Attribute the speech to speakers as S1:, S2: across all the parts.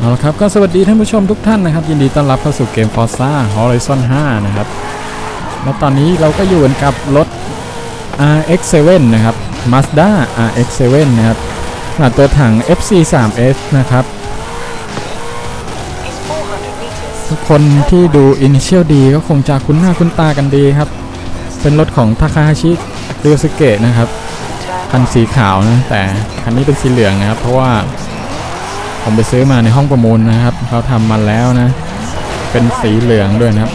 S1: เอาละครับก็สวัสดีท่านผู้ชมทุกท่านนะครับ ยินดีต้อนรับเข้าสู่เกม Forza Horizon 5 นะครับ แล้วตอนนี้เราก็อยู่กันกับรถ RX7 นะครับ Mazda RX7 นะครับขนาดตัวถัง FC3S นะครับ ทุกคนที่ดู Initial D ก็คงจะคุ้นหน้าคุ้นตากันดีครับ เป็นรถของ Takahashi Ryosuke นะครับ คันสีขาวนะ แต่คันนี้เป็นสีเหลืองนะครับ เพราะว่า ผมไปซื้อมาในห้องประมูลนะครับเขาทำมาแล้วนะ เป็นสีเหลืองด้วยนะครับ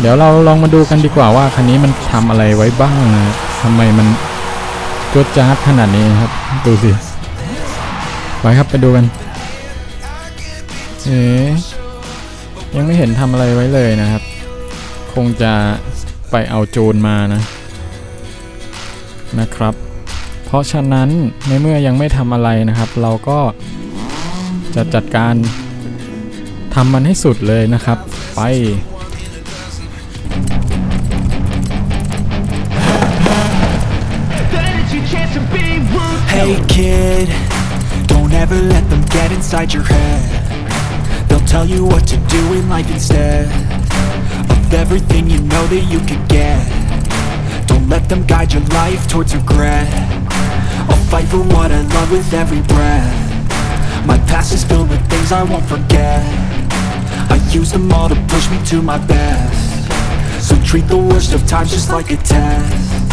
S1: เดี๋ยวเราลองมาดูกันดีกว่าว่าคันนี้มันทำอะไรไว้บ้างนะทำไมมันจวดจ้าดขนาดนี้ครับ ดูสิไปครับไปดูกัน เอ๊ยังไม่เห็นทำอะไรไว้เลยนะครับ คงจะไปเอาจูนมานะ นะครับ เพราะฉะนั้นในเมื่อยังไม่ทำอะไรนะครับ เราก็ จะจัดการทำมันให้สุดเลยนะครับ ไป
S2: Hey kid, don't ever let them get inside your head. They'll tell you what to do in life instead of everything you know that you could get. Don't let them guide your life towards regret. I'll fight for what I love with every breath. My past is filled with things I won't forget. I use them all to push me to my best. So treat the worst of times just like a test.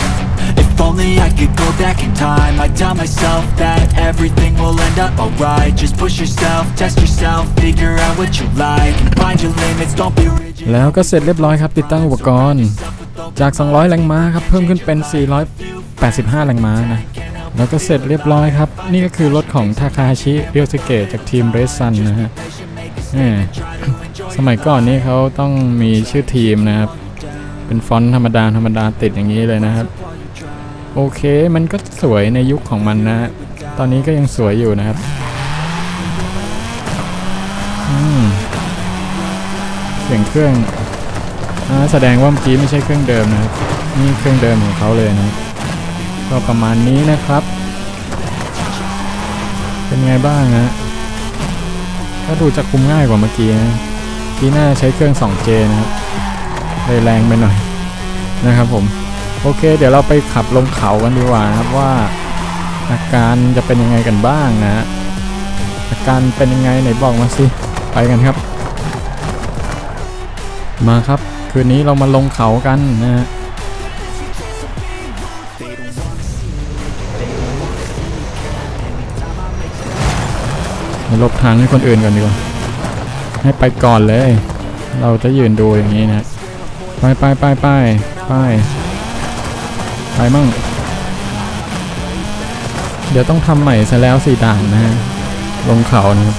S2: If only I could go back in time I'd tell myself that everything will end up alright Just push yourself, test yourself, figure out what you like And find your limits, don't be rigid
S1: แล้วก็เสร็จเรียบร้อยครับติดตั้งอุปกรณ์ จาก 200 แรงม้าครับ เพิ่มขึ้นเป็น 485 แรงม้านะ แล้วก็เสร็จเรียบร้อยครับ นี่ก็คือรถของทาคาฮาชิเรียวสเกะจากทีมเรสซันนะฮะสมัยก่อนนี่เขาต้องมีชื่อทีมนะครับ เป็นฟอนต์ธรรมดาธรรมดาติดอย่างนี้เลยนะครับ โอเคมันก็สวยในยุคของมันนะตอนนี้ก็ยังสวยอยู่นะครับเสียงเครื่องอแสดงว่าเมื่อกี้ไม่ใช่เครื่องเดิมนะครับ นี่เครื่องเดิมของเขาเลยนะ ก็ประมาณนี้นะครับ เป็นไงบ้างนะก็ดูจะคุมง่ายกว่าเมื่อกี้นะเมื่อกี้น่าใช้เครื่อง 2J นะครับเลยแรงไปหน่อยนะครับผม โอเค เดี๋ยวเราไปขับลงเขากันดีกว่านะครับว่า อาการจะเป็นยังไงกันบ้างนะ อาการเป็นยังไงไหนบอกมาสิไปกันครับ มาครับ คืนนี้เรามาลงเขากันนะฮะ ลบทางให้คนอื่นก่อนดีกว่า ให้ไปก่อนเลย เราจะยืนดูอย่างนี้นะไปไปไปไปไปไปมั่ง เดี๋ยวต้องทำใหม่ซะแล้วสี่ด่านนะฮะ ลงเขานะครับ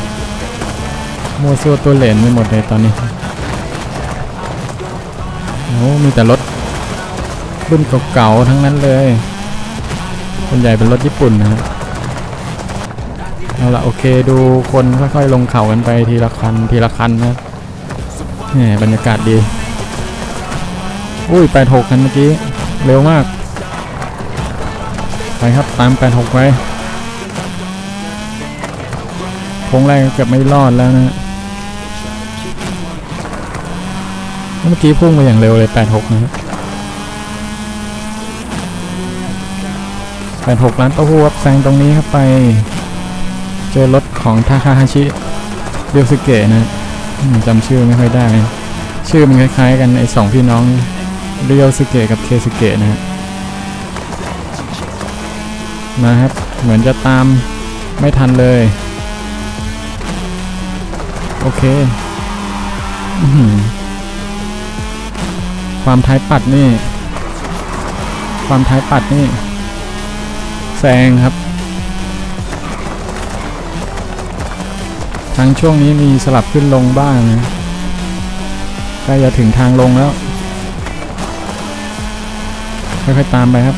S1: มัวซัวตัวเหรนไปหมดเลยตอนนี้โอ้มีแต่รถรุ่นเก่าๆทั้งนั้นเลยส่วนใหญ่เป็นรถญี่ปุ่นนะครับ เอาละโอเคดูคนค่อยๆลงเขากันไปทีละคันทีละคันนะแหมบรรยากาศดี อุ้ย86คันเมื่อกี้ เร็วมาก ไปครับตาม86ไว้โค้งแรกเกือบไม่รอดแล้วนะเมื่อกี้พุ่งมาอย่างเร็วเลย86นะครับ86ล้านเต้าหู้ครับแซงตรงนี้ครับไป เจอรถของทาคาฮาชิเรียวสเกะนะจำชื่อไม่ค่อยได้ ชื่อมันคล้ายๆกันไอสองพี่น้องเรียวสเกะกับเคสเกะนะฮะมาครับ เหมือนจะตามไม่ทันเลย โอเคอความท้ายปัดนี่ ความท้ายปัดนี่ แซงครับ ทางช่วงนี้มีสลับขึ้นลงบ้างนะใกล้จะถึงทางลงแล้วค่อยๆตามไปครับ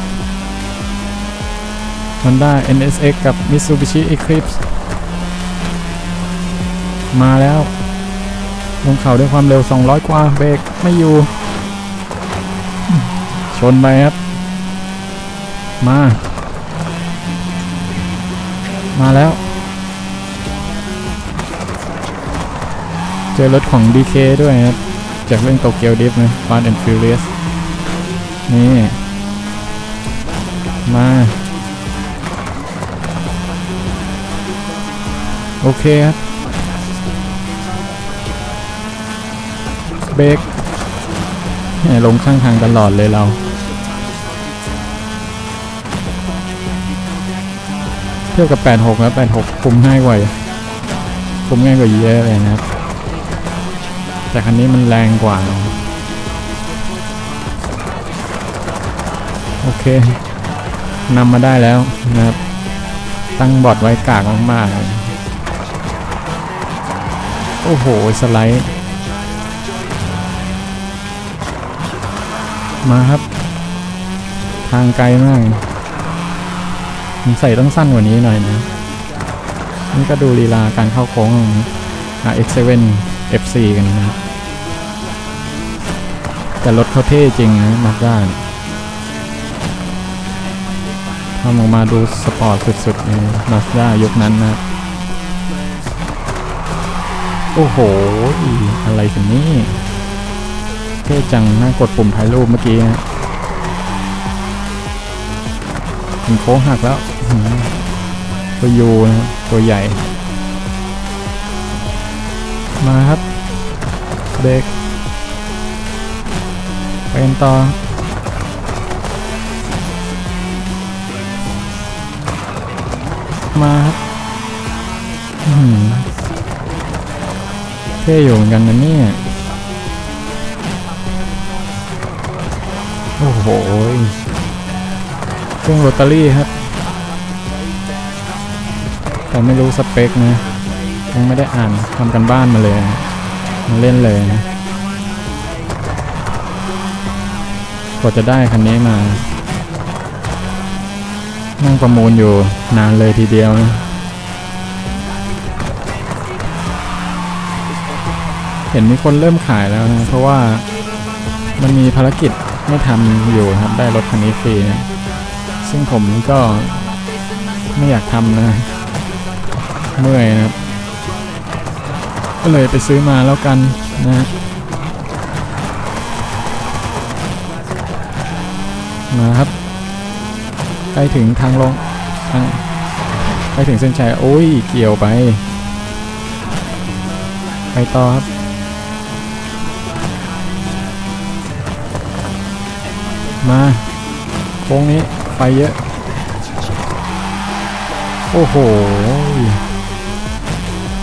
S1: Honda NSX กับ Mitsubishi Eclipse มาแล้ว ลงเขาด้วยความเร็ว 200 กว่าเบรกไม่อยู่ ชนไปครับ มา มาแล้ว เจอรถของ DK ด้วยครับจากเรื่องโตเกียวดิฟนะ Fast and Furious นี่ มา โอเคครับ เบรกลงข้างทางตลอดเลยเราเทียบกับ 86 แล้ว 86 คุมง่ายกว่าคุมง่ายกว่าเยอะเลยนะครับ แต่คันนี้มันแรงกว่า โอเคนำมาได้แล้วนะครับ ตั้งบอดไว้กากมากๆ โอ้โห สไลด์ มาครับ ทางไกลมากผมใส่ต้องสั้นกว่านี้หน่อยนะ นี่ก็ดูลีลาการเข้าโค้งของ RX7 FC กันนะครับ แต่รถเขาเท่จริงนะมาด้านทำออกมาดูสปอร์ตสุดๆในมาสด้ายุคนั้นนะ โอ้โห อะไรกันนี่เท่จังน่ากดปุ่มถ่ายรูปเมื่อกี้นะมันโค้งหักแล้วตัวยูนะตัวใหญ่ มาครับเบรก นต่อมาครับเท่อยู่เหมือนกันนะเนี่ยโอ้โหเครื่องโรตารี่ครับ แต่ไม่รู้สเปคนะยังไม่ได้อ่านทำกันบ้านมาเลย มาเล่นเลยนะ กว่าจะได้คันนี้มา นั่งประมูลอยู่นานเลยทีเดียวนะเห็นมีคนเริ่มขายแล้วนะเพราะว่ามันมีภารกิจไม่ทำอยู่ครับได้รถคันนี้ฟรีนะซึ่งผมก็ไม่อยากทำนะเมื่อยนะครับก็เลยไปซื้อมาแล้วกันนะ มาครับใกล้ถึงทางลงทางใกล้ถึงเส้นชัยโอ้ยเกี่ยวไป ไปต่อครับมาโค้งนี้ไฟเยอะ โอ้โห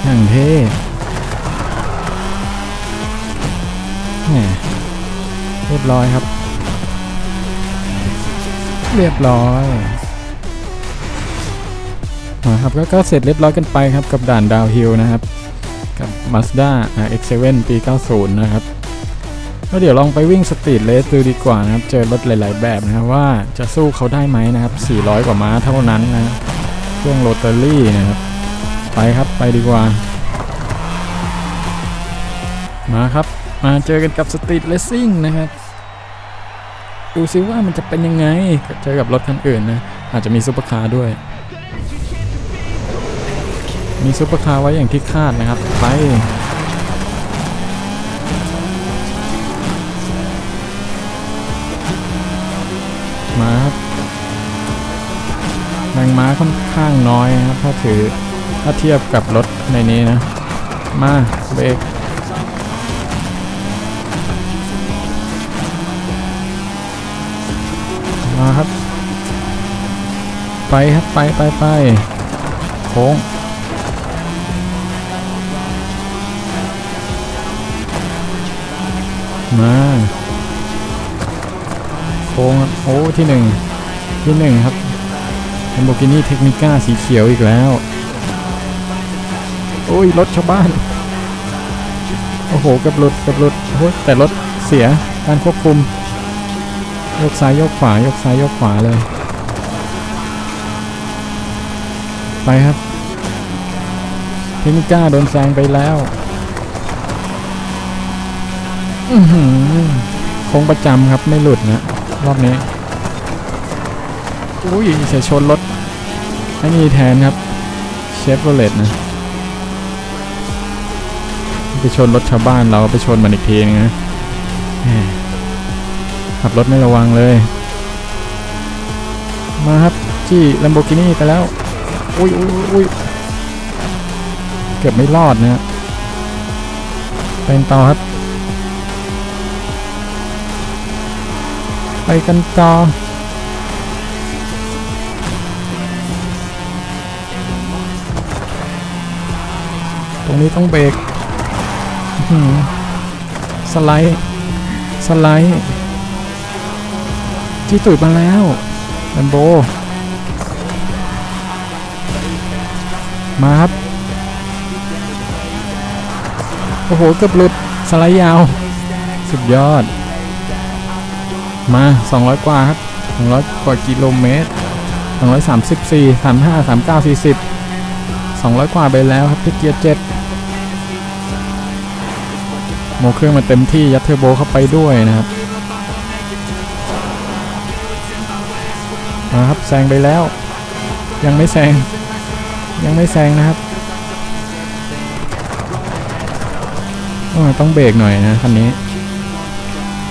S1: อย่างเท่เรียบร้อยครับ เรียบร้อยนะครับก็ก็เสร็จเรียบร้อยกันไปครับกับด่านดาวฮิลนะครับ กับ Mazda RX-7 ปี 90 นะครับก็เดี๋ยวลองไปวิ่งสตรีทเลสดูดีกว่านะครับ เจอรถหลาย ๆ แบบนะครับว่าจะสู้เขาได้ไหมนะครับ 400 กว่าม้าเท่านั้นนะเครื่องโรตารี่นะครับ ไปครับไปดีกว่า มาครับ มาเจอกันกับสตรีทเลสซิ่งนะครับ ดูซิว่ามันจะเป็นยังไงเจอกับรถคันอื่นนะ อาจจะมีซุปเปอร์คาร์ด้วย มีซุปเปอร์คาร์ไว้อย่างที่คาดนะครับ ไปมาครับแรงม้าค่อนข้างน้อยนะครับ ถ้าถือถ้าเทียบกับรถในนี้นะ มาเบรกมาครับ ไปครับไปไปไปโค้งมาโค้งโอ้ที่หนึ่งที่หนึ่งครับ Lamborghini Technica สีเขียวอีกแล้ว โอ้ยรถชาวบ้าน โอ้โหกับรถกับรถโอ้ยแต่รถเสียการควบคุม ยกซ้ายยกขวายกซ้ายยกขวาเลย ไปครับเทคนิก้าโดนแซงไปแล้วโค้งประจำครับไม่หลุดนะ รอบนี้อุ้ยเสียชนรถไอ้นี่แทนครับเชฟโรเลตนะ ไปชนรถชาวบ้านเราไปชนมันอีกทีนึงนะขับรถไม่ระวังเลย มาครับ จี้ Lamborghini ไปแล้ว อุ้ยอุ้ยอุ้ยเกือบไม่รอดนะฮะเป็นต่อครับ ไปกันต่อตรงนี้ต้องเบรกสไลด์ สไลด์ ที่ตุดมาแล้วแลมโบ มาครับ โอ้โห เกือบหลุดสไลด์ยาว สุดยอด มา 200 กว่าครับ 200 กว่ากิโลเมตร 234 35 39 40 200 กว่าไปแล้วครับที่เกียร์ 7 โมเครื่องมาเต็มที่ยัดเทอร์โบเข้าไปด้วยนะครับมาครับแซงไปแล้ว ยังไม่แซง ยังไม่แซงนะครับโอ้ต้องเบรกหน่อยนะคันนี้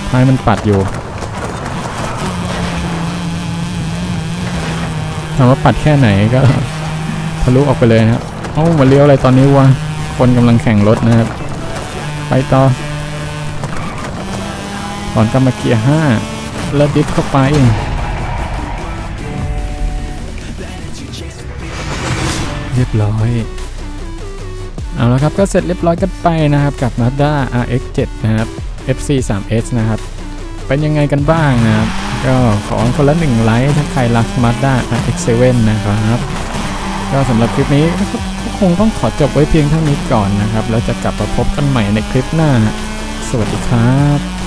S1: ท้ายมันปัดอยู่ ถามว่าปัดแค่ไหนก็ ทะลุออกไปเลยนะครับเอ้ามาเลี้ยวอะไรตอนนี้วะ คนกำลังแข่งรถนะครับ ไปต่อถอนกำมาเกียร์ห้าแล้วดิฟเข้าไป เรียบร้อย เอาละครับก็เสร็จเรียบร้อยกันไปนะครับกับ Mazda RX-7 นะครับ FC 3S นะครับ เป็นยังไงกันบ้างนะครับ ก็ขอคนละหนึ่งไลค์ถ้าใครรัก Mazda RX-7 นะครับ ก็สำหรับคลิปนี้ก็คงต้องขอจบไว้เพียงเท่านี้ก่อนนะครับ แล้วจะกลับมาพบกันใหม่ในคลิปหน้า สวัสดีครับ